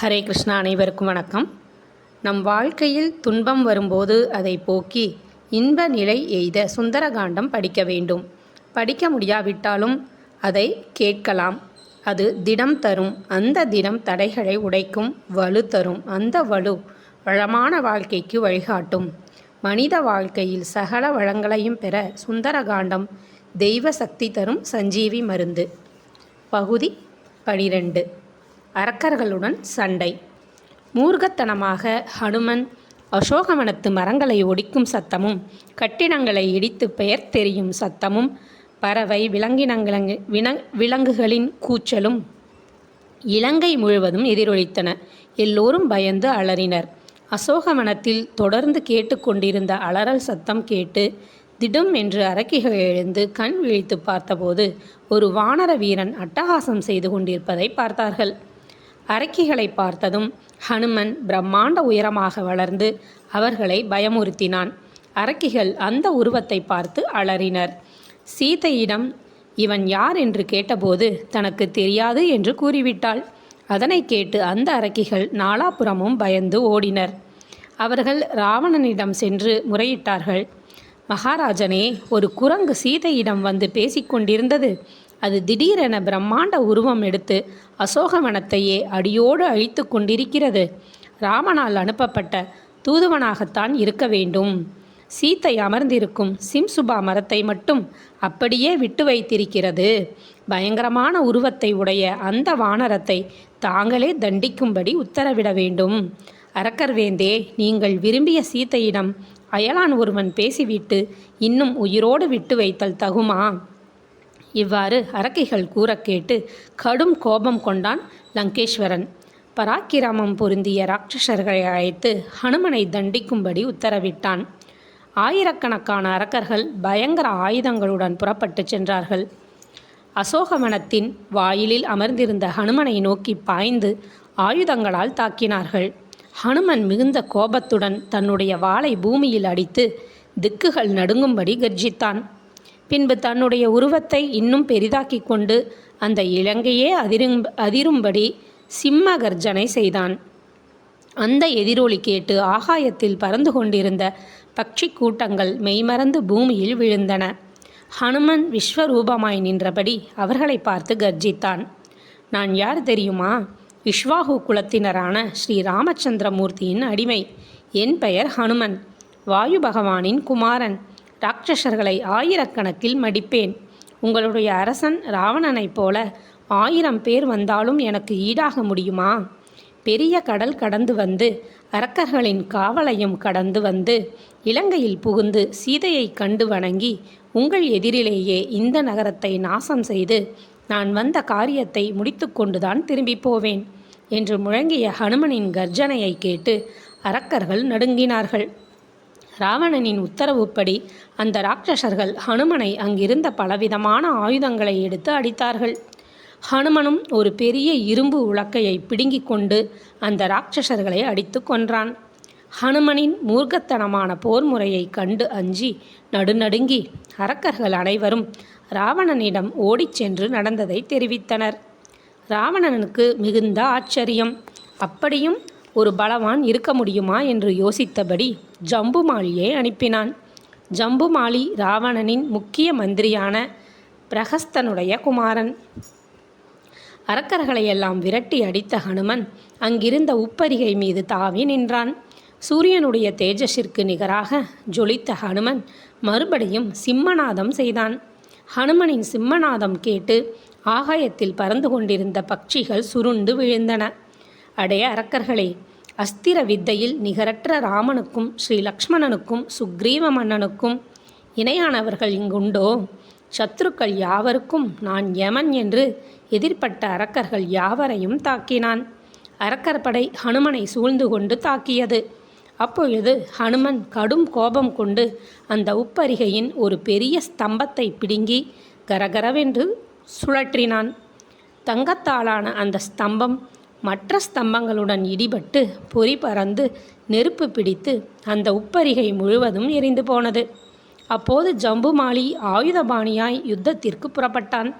ஹரே கிருஷ்ணா அனைவருக்கும் வணக்கம். நம் வாழ்க்கையில் துன்பம் வரும்போது அதை போக்கி இன்ப நிலை எய்த சுந்தரகாண்டம் படிக்க வேண்டும். படிக்க முடியாவிட்டாலும் அதை கேட்கலாம். அது திடம் தரும். அந்த திடம் தடைகளை உடைக்கும் வலு தரும். அந்த வலு வளமான வாழ்க்கைக்கு வழிகாட்டும். மனித வாழ்க்கையில் சகல வளங்களையும் பெற சுந்தரகாண்டம் தெய்வ சக்தி தரும் சஞ்சீவி மருந்து. பகுதி பனிரெண்டு. அரக்கர்களுடன் சண்டை. மூர்கத்தனமாக ஹனுமன் அசோகவனத்து மரங்களை ஒடிக்கும் சத்தமும் கட்டிடங்களை இடித்து பெயர் தெரியும் சத்தமும் பறவை விலங்கினங்களங்கு வின விலங்குகளின் கூச்சலும் இலங்கை முழுவதும் எதிரொலித்தன. எல்லோரும் பயந்து அலறினர். அசோகவனத்தில் தொடர்ந்து கேட்டுக்கொண்டிருந்த அலறல் சத்தம் கேட்டு திடும் என்று அரக்கிகள் எழுந்து கண் விழித்து பார்த்தபோது ஒரு வானர வீரன் அட்டகாசம் செய்து கொண்டிருப்பதை பார்த்தார்கள். அரக்கிகளை பார்த்ததும் ஹனுமன் பிரம்மாண்ட உயரமாக வளர்ந்து அவர்களை பயமுறுத்தினான். அரக்கிகள் அந்த உருவத்தை பார்த்து அலறினர். சீதையிடம் இவன் யார்? என்று கேட்டபோது தனக்கு தெரியாது என்று கூறிவிட்டாள். அதனை கேட்டு அந்த அரக்கிகள் நாலாபுறமும் பயந்து ஓடினர். அவர்கள் ராவணனிடம் சென்று முறையிட்டார்கள். மகாராஜனே ஒரு குரங்கு சீதையிடம் வந்து பேசிக்கொண்டிருந்தது. அது திடீரென பிரம்மாண்ட உருவம் எடுத்து அசோகவனத்தையே அடியோடு அழித்து கொண்டிருக்கிறது. ராமனால் அனுப்பப்பட்ட தூதுவனாகத்தான் இருக்க வேண்டும். சீத்தை அமர்ந்திருக்கும் சிம்சுபா மரத்தை மட்டும் அப்படியே விட்டு வைத்திருக்கிறது. பயங்கரமான உருவத்தை உடைய அந்த வானரத்தை தாங்களே தண்டிக்கும்படி உத்தரவிட வேண்டும். அரக்கர்வேந்தே நீங்கள் விரும்பிய சீத்தையிடம் அயலான் ஒருவன் பேசிவிட்டு இன்னும் உயிரோடு விட்டு வைத்தல் தகுமா? இவ்வாறு அரக்கைகள் கூற கேட்டு கடும் கோபம் கொண்டான் லங்கேஸ்வரன். பராக்கிரமம் பொருந்திய ராட்சசர்களை அழைத்து ஹனுமனை தண்டிக்கும்படி உத்தரவிட்டான். ஆயிரக்கணக்கான அரக்கர்கள் பயங்கர ஆயுதங்களுடன் புறப்பட்டு சென்றார்கள். அசோகவனத்தின் வாயிலில் அமர்ந்திருந்த ஹனுமனை நோக்கி பாய்ந்து ஆயுதங்களால் தாக்கினார்கள். ஹனுமன் மிகுந்த கோபத்துடன் தன்னுடைய வாளை பூமியில் அடித்து திக்குகள் நடுங்கும்படி கர்ஜித்தான். பின்பு தன்னுடைய உருவத்தை இன்னும் பெரிதாக்கி கொண்டு அந்த இலங்கையே அதிரும் அதிரும்படி சிம்ம கர்ஜனை செய்தான். அந்த எதிரொலி கேட்டு ஆகாயத்தில் பறந்து கொண்டிருந்த பட்சி கூட்டங்கள் மெய்மறந்து பூமியில் விழுந்தன. ஹனுமன் விஸ்வரூபமாய் நின்றபடி அவர்களை பார்த்து கர்ஜித்தான் நான் யார் தெரியுமா? இஷ்வாகு குலத்தினரான ஸ்ரீ ராமச்சந்திரமூர்த்தியின் அடிமை. என் பெயர் ஹனுமன். வாயு பகவானின் குமாரன். ராட்சசர்களை ஆயிரக்கணக்கில் மடிப்பேன். உங்களுடைய அரசன் ராவணனைப் போல ஆயிரம் பேர் வந்தாலும் எனக்கு ஈடாக முடியுமா? பெரிய கடல் கடந்து வந்து அரக்கர்களின் காவலையும் கடந்து வந்து இலங்கையில் புகுந்து சீதையை கண்டு வணங்கி உங்கள் எதிரிலேயே இந்த நகரத்தை நாசம் செய்து நான் வந்த காரியத்தை முடித்துக்கொண்டுதான் திரும்பி போவேன் என்று முழங்கிய ஹனுமனின் கர்ஜனையை கேட்டு அரக்கர்கள் நடுங்கினார்கள். ராவணனின் உத்தரவுப்படி அந்த ராட்சசர்கள் ஹனுமனை அங்கிருந்த பலவிதமான ஆயுதங்களை எடுத்து அடித்தார்கள். ஹனுமனும் ஒரு பெரிய இரும்பு உலக்கையை பிடுங்கிக் கொண்டு அந்த ராட்சசர்களை அடித்து கொன்றான். ஹனுமனின் மூர்க்கத்தனமான போர் முறையை கண்டு அஞ்சி நடுநடுங்கி அரக்கர்கள் அனைவரும் ராவணனிடம் ஓடிச் சென்று நடந்ததை தெரிவித்தனர். ராவணனுக்கு மிகுந்த ஆச்சரியம். அப்படியும் ஒரு பலவான் இருக்க முடியுமா என்று யோசித்தபடி ஜம்புமாலியை அனுப்பினான். ஜம்புமாலி ராவணனின் முக்கிய மந்திரியான பிரகஸ்தனுடைய குமாரன். அரக்கர்களையெல்லாம் விரட்டி அடித்த ஹனுமன் அங்கிருந்த உப்பரிகை மீது தாவி நின்றான். சூரியனுடைய தேஜஸிற்கு நிகராக ஜொலித்த ஹனுமன் மறுபடியும் சிம்மநாதம் செய்தான். ஹனுமனின் சிம்மநாதம் கேட்டு ஆகாயத்தில் பறந்து கொண்டிருந்த பட்சிகள் சுருண்டு விழுந்தன. அடைய அரக்கர்களே அஸ்திர வித்தையில் நிகரற்ற ராமனுக்கும் ஸ்ரீ லக்ஷ்மணனுக்கும் சுக்ரீவ மன்னனுக்கும் இணையானவர்கள் இங்குண்டோ? சத்துருக்கள் யாவருக்கும் நான் யமன் என்று எதிர்ப்பட்ட அரக்கர்கள் யாவரையும் தாக்கினான். அரக்கர் படை ஹனுமனை சூழ்ந்து கொண்டு தாக்கியது. அப்பொழுது ஹனுமன் கடும் கோபம் கொண்டு அந்த உப்பரிகையின் ஒரு பெரிய ஸ்தம்பத்தை பிடுங்கி கரகரவென்று சுழற்றினான். தங்கத்தாலான அந்த ஸ்தம்பம் மற்ற ஸ்தம்பங்களுடன் இடிபட்டு பொறி பறந்து நெருப்பு பிடித்து அந்த உப்பரிகை முழுவதும் எரிந்து போனது. அப்போது ஜம்புமாலி ஆயுதபாணியாய் யுத்தத்திற்கு புறப்பட்டான்.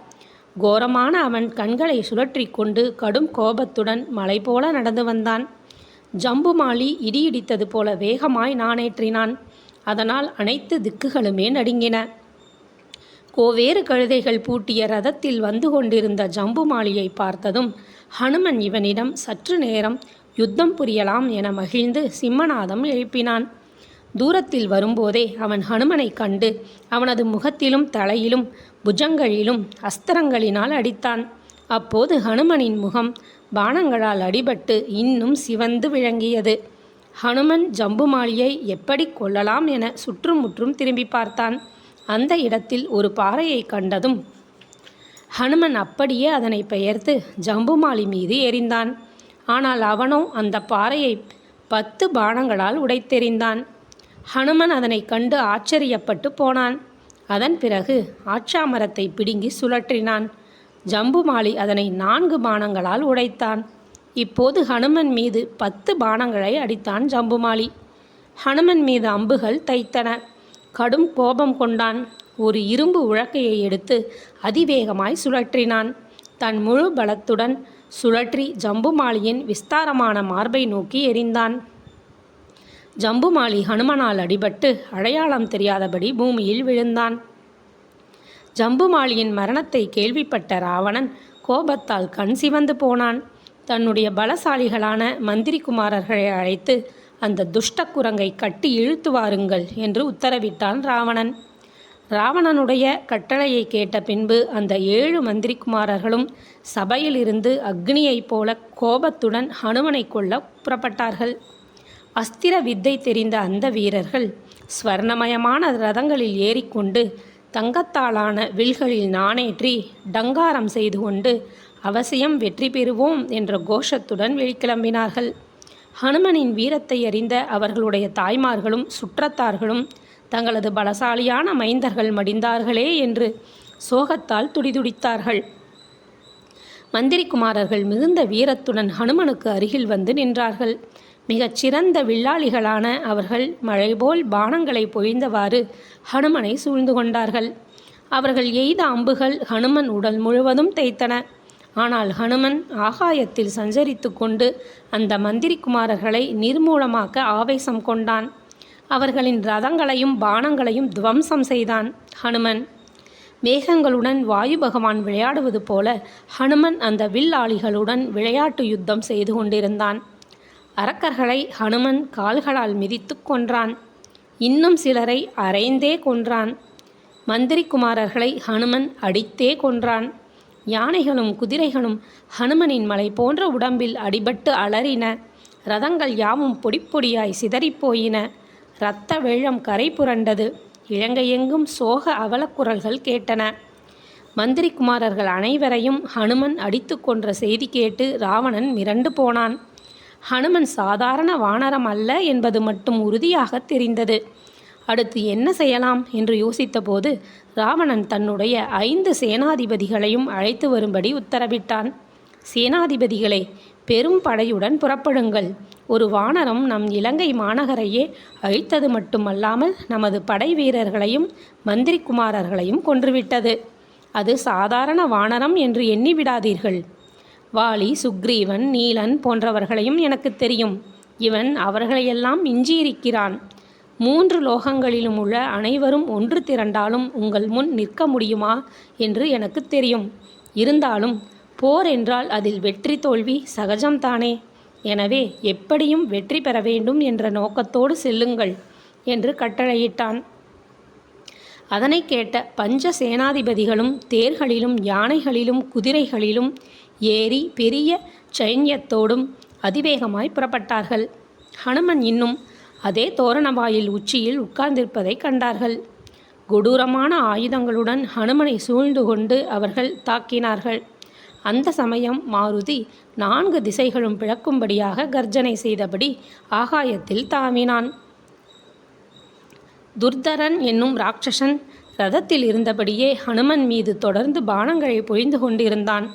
கோரமான அவன் கண்களை சுழற்றி கொண்டு கடும் கோபத்துடன் மலை போல நடந்து வந்தான். ஜம்புமாலி இடி இடித்தது போல வேகமாய் நாணேற்றினான். அதனால் அனைத்து திக்குகளுமே நடுங்கின. கோவேறு கழுதைகள் பூட்டிய ரதத்தில் வந்து கொண்டிருந்த ஜம்புமாலியை பார்த்ததும் ஹனுமன் இவனிடம் சற்று நேரம் யுத்தம் புரியலாம் என மகிழ்ந்து சிம்மநாதம் எழுப்பினான். தூரத்தில் வரும்போதே அவன் ஹனுமனை கண்டு அவனது முகத்திலும் தலையிலும் புஜங்களிலும் அஸ்திரங்களினால் அடித்தான். அப்போது ஹனுமனின் முகம் பானங்களால் அடிபட்டு இன்னும் சிவந்து விளங்கியது. ஹனுமன் ஜம்புமாலியை எப்படி கொல்லலாம் என சுற்றுமுற்றும் திரும்பி பார்த்தான். அந்த இடத்தில் ஒரு பாறையை கண்டதும் ஹனுமன் அப்படியே அதனை பெயர்த்து ஜம்புமாலி மீது எறிந்தான் ஆனால் அவனோ அந்த பாறையை பத்து பானங்களால் உடைத்தெறிந்தான். ஹனுமன் அதனை கண்டு ஆச்சரியப்பட்டு போனான். அதன் பிறகு ஆச்சாமரத்தை பிடுங்கி சுழற்றினான். ஜம்புமாலி அதனை நான்கு பானங்களால் உடைத்தான். இப்போது ஹனுமன் மீது பத்து பானங்களை அடித்தான் ஜம்புமாலி. ஹனுமன் மீது அம்புகள் தைத்தன. கடும் கோபம் கொண்டான். ஒரு இரும்பு உழக்கையை எடுத்து அதிவேகமாய் சுழற்றினான். தன் முழு பலத்துடன் சுழற்றி ஜம்புமாலியின் விஸ்தாரமான மார்பை நோக்கி எறிந்தான். ஜம்புமாலி ஹனுமனால் அடிபட்டு அடையாளம் தெரியாதபடி பூமியில் விழுந்தான். ஜம்புமாலியின் மரணத்தை கேள்விப்பட்ட ராவணன் கோபத்தால் கண் சிவந்து போனான். தன்னுடைய பலசாலிகளான மந்திரி குமாரர்களை அழைத்து அந்த துஷ்ட குரங்கை கட்டி இழுத்து வாருங்கள் என்று உத்தரவிட்டான் ராவணன். ராவணனுடைய கட்டளையை கேட்ட பின்பு அந்த ஏழு மந்திரிக்குமாரர்களும் சபையிலிருந்து அக்னியைப் போல கோபத்துடன் ஹனுமனை கொள்ள புறப்பட்டார்கள். அஸ்திர வித்தை தெரிந்த அந்த வீரர்கள் ஸ்வர்ணமயமான ரதங்களில் ஏறிக்கொண்டு தங்கத்தாலான வில்களில் நாணேற்றி டங்காரம் செய்து கொண்டு அவசியம் வெற்றி பெறுவோம் என்ற கோஷத்துடன் வெளிக்கிளம்பினார்கள். ஹனுமனின் வீரத்தை அறிந்த அவர்களுடைய தாய்மார்களும் சுற்றத்தார்களும் தங்களது பலசாலியான மைந்தர்கள் மடிந்தார்களே என்று சோகத்தால் துடிதுடித்தார்கள். மந்திரிக்குமாரர்கள் மிகுந்த வீரத்துடன் ஹனுமனுக்கு அருகில் வந்து நின்றார்கள். மிகச் சிறந்த வில்லாளிகளான அவர்கள் மழைபோல் பானங்களை பொழிந்தவாறு ஹனுமனை சூழ்ந்து கொண்டார்கள். அவர்கள் எய்த அம்புகள் ஹனுமன் உடல் முழுவதும் தேய்த்தன. ஆனால் ஹனுமன் ஆகாயத்தில் சஞ்சரித்து கொண்டு அந்த மந்திரி குமாரர்களை நிர்மூலமாக்க ஆவேசம் கொண்டான். அவர்களின் ரதங்களையும் பானங்களையும் துவம்சம் செய்தான் ஹனுமன். மேகங்களுடன் வாயு பகவான் விளையாடுவது போல ஹனுமன் அந்த வில்லாளிகளுடன் விளையாட்டு யுத்தம் செய்து கொண்டிருந்தான். அரக்கர்களை ஹனுமன் கால்களால் மிதித்து கொன்றான். இன்னும் சிலரை அரைந்தே கொன்றான். மந்திரி குமாரர்களை ஹனுமன் அடித்தே கொன்றான். யானைகளும் குதிரைகளும் ஹனுமனின் மலை போன்ற உடம்பில் அடிபட்டு அலறின. ரதங்கள் யாவும் பொடிப்பொடியாய் சிதறிப்போயின. இரத்த வெள்ளம் கரை புரண்டது. இலங்கையெங்கும் சோக அவலக்குரல்கள் கேட்டன. மந்திரி குமாரர்கள் அனைவரையும் ஹனுமன் அடித்து கொன்ற செய்தி கேட்டு ராவணன் மிரண்டு போனான். ஹனுமன் சாதாரண வானரம் அல்ல என்பது மட்டும் உறுதியாக தெரிந்தது. அடுத்து என்ன செய்யலாம் என்று யோசித்தபோது ராவணன் தன்னுடைய ஐந்து சேனாதிபதிகளையும் அழைத்து வரும்படி உத்தரவிட்டான். சேனாதிபதிகளே பெரும் படையுடன் புறப்படுங்கள். ஒரு வானரம் நம் இலங்கை மாநகரையே அழித்தது மட்டுமல்லாமல் நமது படை வீரர்களையும் மந்திரி குமாரர்களையும் கொன்றுவிட்டது. அது சாதாரண வானரம் என்று எண்ணிவிடாதீர்கள். வாலி சுக்ரீவன் நீலன் போன்றவர்களையும் எனக்கு தெரியும். இவன் அவர்களையெல்லாம் மிஞ்சியிருக்கிறான். மூன்று லோகங்களிலும் உள்ள அனைவரும் ஒன்று திரண்டாலும் உங்கள் முன் நிற்க முடியுமா என்று எனக்கு தெரியும். இருந்தாலும் போர் என்றால் அதில் வெற்றி தோல்வி சகஜம்தானே? எனவே எப்படியும் வெற்றி பெற வேண்டும் என்ற நோக்கத்தோடு செல்லுங்கள் என்று கட்டளையிட்டான். அதனை கேட்ட பஞ்ச சேனாதிபதிகளும் தேர்களிலும் யானைகளிலும் குதிரைகளிலும் ஏறி பெரிய சைன்யத்தோடும் அதிவேகமாய் புறப்பட்டார்கள். ஹனுமன் இன்னும் அதே தோரணவாயில் உச்சியில் உட்கார்ந்திருப்பதை கண்டார்கள். கொடூரமான ஆயுதங்களுடன் ஹனுமனை சூழ்ந்து கொண்டு அவர்கள் தாக்கினார்கள். அந்த சமயம் மாருதி நான்கு திசைகளும் பிளக்கும்படியாக கர்ஜனை செய்தபடி ஆகாயத்தில் தாவினான். துர்தரன் என்னும் ராட்சசன் ரதத்தில் இருந்தபடியே ஹனுமன் மீது தொடர்ந்து பானங்களை பொழிந்து கொண்டிருந்தான்.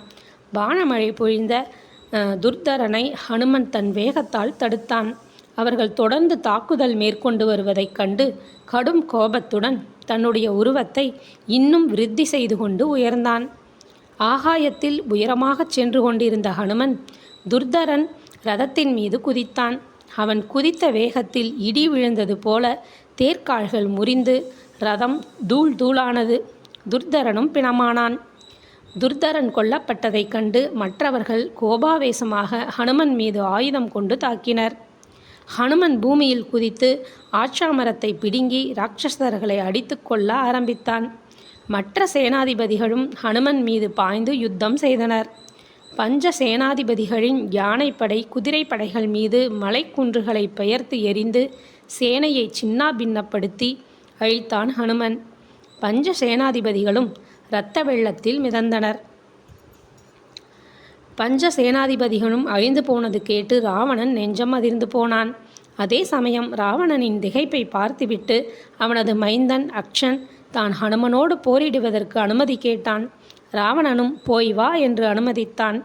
பானமழை பொழிந்த துர்தரனை ஹனுமன் தன் வேகத்தால் தடுத்தான். அவர்கள் தொடர்ந்து தாக்குதல் மேற்கொண்டு வருவதைக் கண்டு கடும் கோபத்துடன் தன்னுடைய உருவத்தை இன்னும் விருத்தி செய்து கொண்டு உயர்ந்தான். ஆகாயத்தில் உயரமாகச் சென்று கொண்டிருந்த ஹனுமன் துர்தரன் ரதத்தின் மீது குதித்தான். அவன் குதித்த வேகத்தில் இடி விழுந்தது போல தேர்க்கால்கள் முறிந்து ரதம் தூள் தூளானது. துர்தரனும் பிணமானான். துர்தரன் கொல்லப்பட்டதைக் கண்டு மற்றவர்கள் கோபாவேசமாக ஹனுமன் மீது ஆயுதம் கொண்டு தாக்கினர். ஹனுமன் பூமியில் குதித்து ஆட்சாமரத்தை பிடுங்கி ராட்சசர்களை அடித்து கொள்ள ஆரம்பித்தான். மற்ற சேனாதிபதிகளும் ஹனுமன் மீது பாய்ந்து யுத்தம் செய்தனர். பஞ்ச சேனாதிபதிகளின் யானைப்படை குதிரைப்படைகள் மீது மலைக்குன்றுகளை பெயர்த்து எறிந்து சேனையை சின்னாபின்னப்படுத்தி அழித்தான் ஹனுமன். பஞ்ச சேனாதிபதிகளும் இரத்த வெள்ளத்தில் மிதந்தனர். பஞ்ச சேனாதிபதிகளும் அழிந்து போனது கேட்டு ராவணன் நெஞ்சம் அதிர்ந்து போனான். அதே சமயம் ராவணனின் திகைப்பை பார்த்துவிட்டு அவனது மைந்தன் அக்ஷன் தான் ஹனுமனோடு போரிடுவதற்கு அனுமதி கேட்டான். ராவணனும் போய் வா என்று அனுமதித்தான்.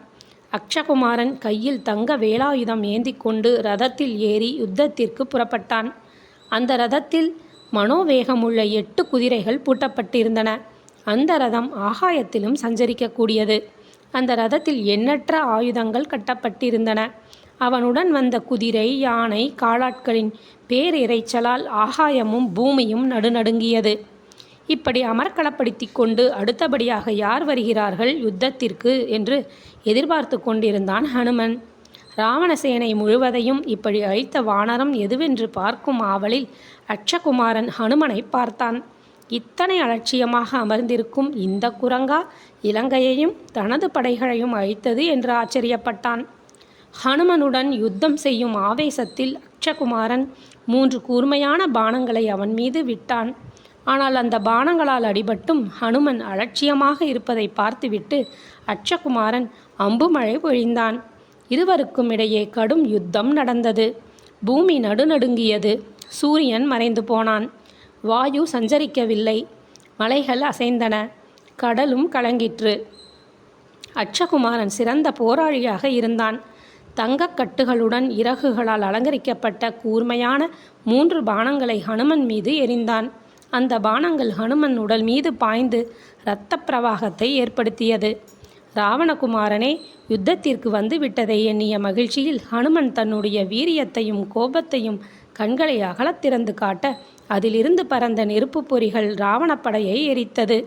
அக்ஷகுமாரன் கையில் தங்க வேலாயுதம் ஏந்தி கொண்டு ரதத்தில் ஏறி யுத்தத்திற்கு புறப்பட்டான். அந்த ரதத்தில் மனோவேகமுள்ள எட்டு குதிரைகள் பூட்டப்பட்டிருந்தன. அந்த ரதம் ஆகாயத்திலும் சஞ்சரிக்கக்கூடியது. அந்த ரதத்தில் எண்ணற்ற ஆயுதங்கள் கட்டப்பட்டிருந்தன. அவனுடன் வந்த குதிரை யானை காலாட்களின் பேரிரைச்சலால் ஆகாயமும் பூமியும் நடுநடுங்கியது. இப்படி அமர்க்களப்படுத்தி கொண்டு அடுத்தபடியாக யார் வருகிறார்கள் யுத்தத்திற்கு என்று எதிர்பார்த்து கொண்டிருந்தான் ஹனுமன். ராவணசேனை முழுவதையும் இப்படி அழித்த வானரம் எதுவென்று பார்க்கும் ஆவலில் அட்சகுமாரன் ஹனுமனை பார்த்தான். இத்தனை அலட்சியமாக அமர்ந்திருக்கும் இந்த குரங்கா இலங்கையையும் தனது படைகளையும் அழித்தது என்று ஆச்சரியப்பட்டான். ஹனுமனுடன் யுத்தம் செய்யும் ஆவேசத்தில் அக்ஷகுமாரன் மூன்று கூர்மையான பானங்களை அவன் மீது விட்டான். ஆனால் அந்த பானங்களால் அடிபட்டும் ஹனுமன் அலட்சியமாக இருப்பதை பார்த்துவிட்டு அக்ஷகுமாரன் அம்பு மழை பொழிந்தான். இருவருக்கும் இடையே கடும் யுத்தம் நடந்தது. பூமி நடுநடுங்கியது. சூரியன் மறைந்து போனான். வாயு சஞ்சரிக்கவில்லை. மலைகள் அசைந்தன. கடலும் கலங்கிற்று. அச்சகுமாரன் சிறந்த போராளியாக இருந்தான். தங்கக்கட்டுகளுடன் இறகுகளால் அலங்கரிக்கப்பட்ட கூர்மையான மூன்று பானங்களை ஹனுமன் மீது எரிந்தான். அந்த பானங்கள் ஹனுமன் உடல் மீது பாய்ந்து இரத்த பிரவாகத்தை ஏற்படுத்தியது. ராவணகுமாரனே யுத்தத்திற்கு வந்து விட்டதை எண்ணிய மகிழ்ச்சியில் ஹனுமன் தன்னுடைய வீரியத்தையும் கோபத்தையும் கண்களை அகலத் திறந்து காட்ட அதிலிருந்து பறந்த நெருப்பு பொறிகள் ராவணப்படையை எரித்தது.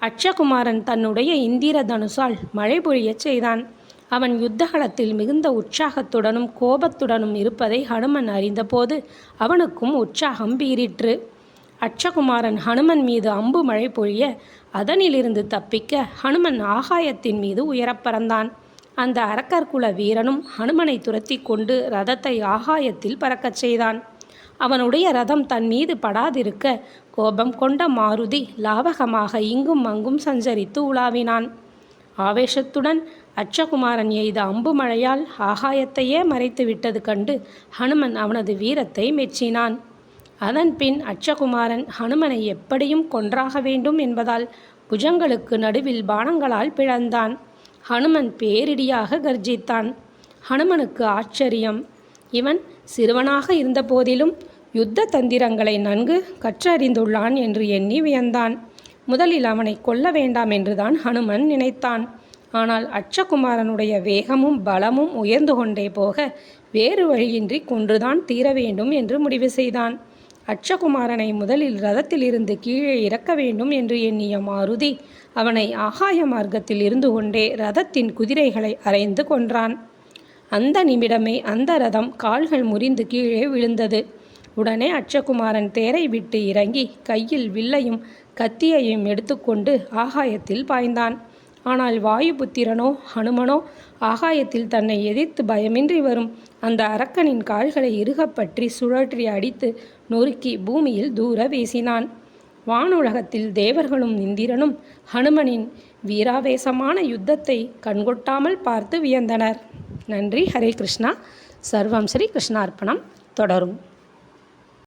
அக்ஷகுமாரன் தன்னுடைய இந்திர தனுசால் மழை பொழியச் செய்தான். அவன் யுத்தகலத்தில் மிகுந்த உற்சாகத்துடனும் கோபத்துடனும் இருப்பதை ஹனுமன் அறிந்தபோது அவனுக்கும் உற்சாகம் பீறிற்று. அட்சகுமாரன் ஹனுமன் மீது அம்பு மழை பொழிய அதனிலிருந்து தப்பிக்க ஹனுமன் ஆகாயத்தின் மீது உயரப் பறந்தான். அந்த அரக்கர்குல வீரனும் ஹனுமனை துரத்தி கொண்டு ரதத்தை ஆகாயத்தில் பறக்கச் செய்தான். அவனுடைய ரதம் தன் மீது படாதிருக்க கோபம் கொண்ட மாருதி லாவகமாக இங்கும் அங்கும் சஞ்சரித்து உலாவினான். ஆவேசத்துடன் அச்சகுமாரன் எய்த அம்பு மழையால் ஆகாயத்தையே மறைத்து விட்டது கண்டு ஹனுமன் அவனது வீரத்தை மெச்சினான். அதன்பின் அச்சகுமாரன் ஹனுமனை எப்படியும் கொன்றாக வேண்டும் என்பதால் புஜங்களுக்கு நடுவில் பானங்களால் பிளந்தான். ஹனுமன் பேரிடியாக கர்ஜித்தான். ஹனுமனுக்கு ஆச்சரியம். இவன் சிறுவனாக இருந்தபோதிலும் யுத்த தந்திரங்களை நன்கு கற்றறிந்துள்ளான் என்று எண்ணி வியந்தான். முதலில் அவனை கொல்ல வேண்டாம் என்றுதான் ஹனுமன் நினைத்தான். ஆனால் அச்சகுமாரனுடைய வேகமும் பலமும் உயர்ந்து கொண்டே போக வேறு வழியின்றி கொன்றுதான் தீர வேண்டும் என்று முடிவு செய்தான். அச்சகுமாரனை முதலில் ரதத்திலிருந்து கீழே இறக்க வேண்டும் என்று எண்ணிய மாருதி அவனை ஆகாய மார்க்கத்தில் இருந்து கொண்டே ரதத்தின் குதிரைகளை அரைந்து கொன்றான். அந்த நிமிடமே அந்த ரதம் கால்கள் முறிந்து கீழே விழுந்தது. உடனே அச்சகுமாரன் தேரை விட்டு இறங்கி கையில் வில்லையும் கத்தியையும் எடுத்துக்கொண்டு ஆகாயத்தில் பாய்ந்தான். ஆனால் வாயுபுத்திரனோ ஹனுமனோ ஆகாயத்தில் தன்னை எதிர்த்து பயமின்றி வரும். அந்த அரக்கனின் கால்களை இறுகப்பற்றி சுழற்றி அடித்து நொறுக்கி பூமியில் தூர வீசினான். வானுலகத்தில் தேவர்களும் இந்திரனும் ஹனுமனின் வீராவேசமான யுத்தத்தை கண்கொட்டாமல் பார்த்து வியந்தனர். நன்றி. ஹரே கிருஷ்ணா. சர்வம் ஸ்ரீ கிருஷ்ணார்ப்பணம். தொடரும்.